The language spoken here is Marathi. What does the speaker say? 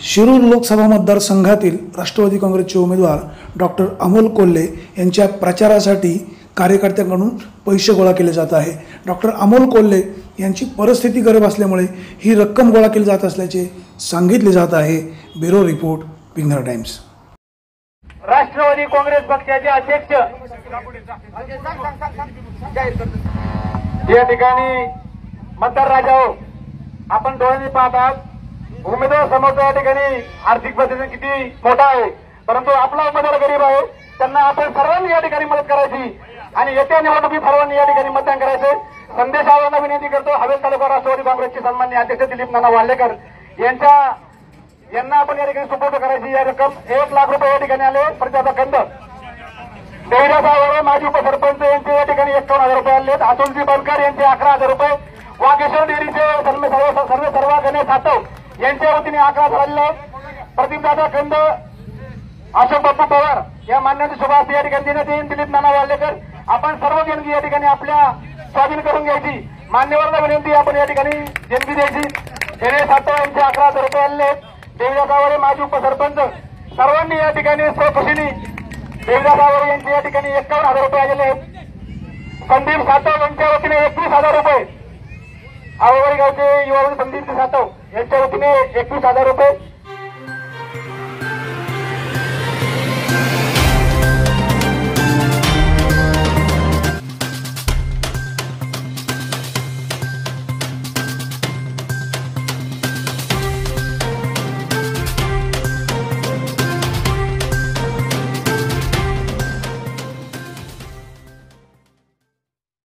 शिरूर लोकसभा मतदारसंघातील राष्ट्रवादी काँग्रेसचे उमेदवार डॉक्टर अमोल कोल्हे यांच्या प्रचारासाठी कार्यकर्त्यांकडून पैसे गोळा केले जात आहे. डॉक्टर अमोल कोल्हे यांची परिस्थिती गरीब असल्यामुळे ही रक्कम गोळा केली जात असल्याचे सांगितले जात आहे. ब्युरो रिपोर्ट विघ्नर टाइम्स. राष्ट्रवादी काँग्रेस पक्षाचे अध्यक्ष या ठिकाणी मतदार राजा आपण डोळ्यांनी पाहतात उमेदवार समोर या ठिकाणी आर्थिक पद्धती किती मोठा आहे परंतु आपला उमेदवार गरीब आहे त्यांना आपण सर्वांनी या ठिकाणी मदत करायची आणि येत्या निवडणुकीत सर्वांनी या ठिकाणी मतदान करायचे संदेश आव्हाना विनंती करतो हवेल तालुका राष्ट्रवादी काँग्रेसचे सन्मान्य अध्यक्ष दिलीप नाना वाल्लेकर यांच्या यांना आपण या ठिकाणी सुपूर्द करायची या रक्कम एक लाख रुपये या ठिकाणी आले प्रजाचा खंड देवीदास माजी उपसरपंच यांचे या ठिकाणी एकावन्न हजार रुपये आले अतुलजी बनकर यांचे अकरा हजार रुपये. वाघेश्वर डेअरीचे सर्व सर्व सर्व सर्व गणेश सातव. यांच्या वतीने अकरा हजार आलेले आहेत प्रदीपदादा कंद अशोक बाप्पू पवार या मान्याचे शुभास या ठिकाणी देण्यात येईल. दिलीप नाना वाल्लेकर आपण सर्व देणगी या ठिकाणी आपल्या स्वाधीन करून घ्यायची मान्यवरला विनंती आपण या ठिकाणी देणगी द्यायची. गणेश सातव यांचे अकरा हजार रुपये आलेले आहेत. देवीदास आवळे माजी उपसरपंच. सर्वांनी या ठिकाणी स्वखुशीने देवदास आवळे यांचे या ठिकाणी एकावन्न हजार रुपये आलेले आहेत. संदीप सातव यांच्या वतीने एकवीस हजार रुपये. आवळवाडी गावचे युवा संदीप सातव. यांच्या वतीने एकवीस हजार रुपये